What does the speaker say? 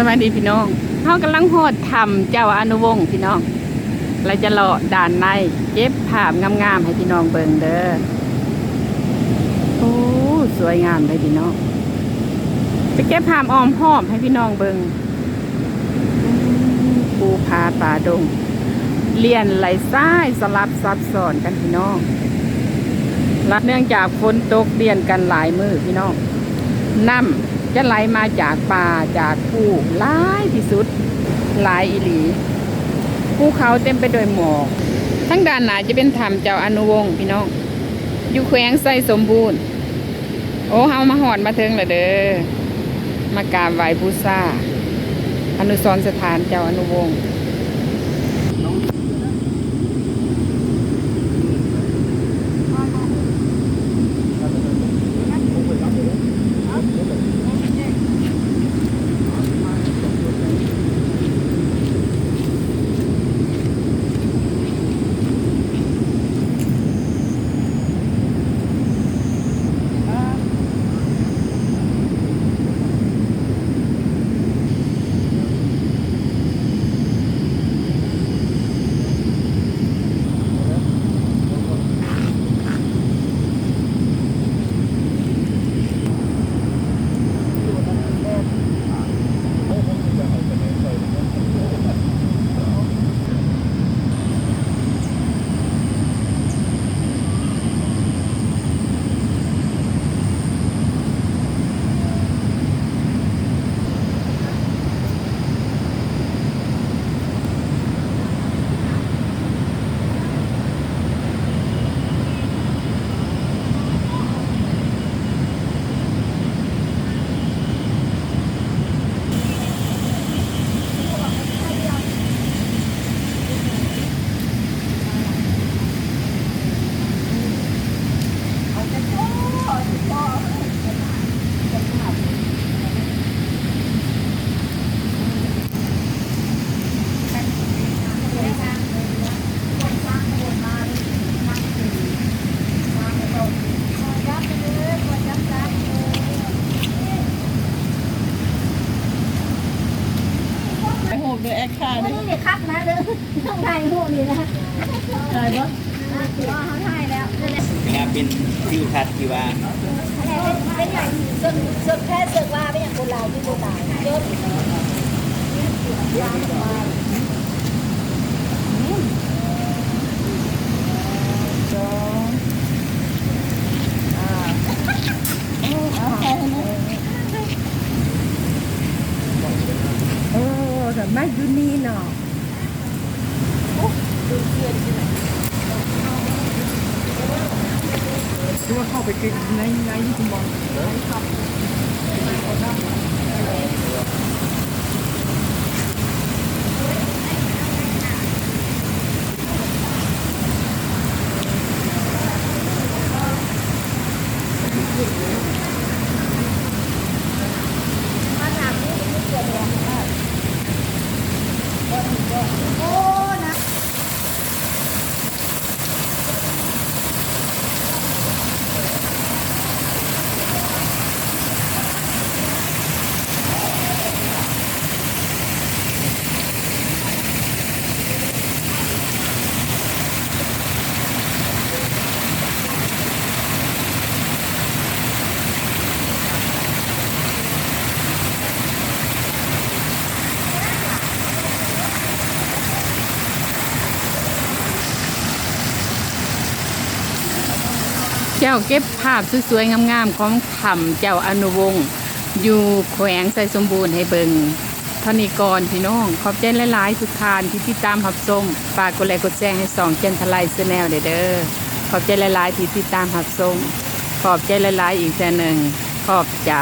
สวัสดีพี่น้องเขากำลังโหดทำเจ้าอนุวงศ์พี่น้องเราจะเลาะด่านในเก็บภาพงามๆให้พี่น้องเบิ่งเด้อโอ้สวยงามเลยพี่น้องจะเก็บภาพอ้อมหอมให้พี่น้องเบิ่งภูผาป่าดงเลียนไหลซ้ายสลับซับซ้อนกันพี่น้องรับเนื่องจากฝนตกเลียนกันหลายมือพี่น้อง น้ำจะไหลมาจากป่าจากภูหลายที่สุดหลายอีหลีภูเขาเต็มไปด้วยหมอกทั้งด้านหนาจะเป็นถ้ำเจ้าอนุวงศ์พี่น้อง อยู่แขวงไส้สมบูรณ์ โอ้เฮามาหอดมาถึงแล้วเด้อมากราบไหว้บูชาอนุสรสถานเจ้าอนุวงศ์ ปโหบด้วยแอคค่าไม่ด้วยได้คักนะเด้อต้องถ่ายพวกนี้นะใช่ปะถือว่าเขาถ่ายแล้วนั่นแหละงานเป็นทิวทัศน์ที่ว่าเป็นอย่างสุดสุดแค่สึกว่าเป็นอย่างโบราณที่โบราณยศโอ้ แต่ไม่ดูนี่เนาะดูว่าเข้าไปกินในในที่คุณบอก มาถามนี่ไม่เกิดหรอก โเจ้าเก็บภาพสวยๆงามๆของถ้ำเจ้าอนุวงศ์อยู่แขวงไส้สมบูรณ์ให้เบิงเท่านี้ก่อนพี่น้อง ขอบใจหลายๆทุกทานที่ติดตามหับชมฝากกดไลค์กดแชร์ให้สองเจนทลายแนลเด้อขอบใจหลายๆที่ติดตามหับชมขอบใจหลายๆอีกแค่หนึ่งขอบใจ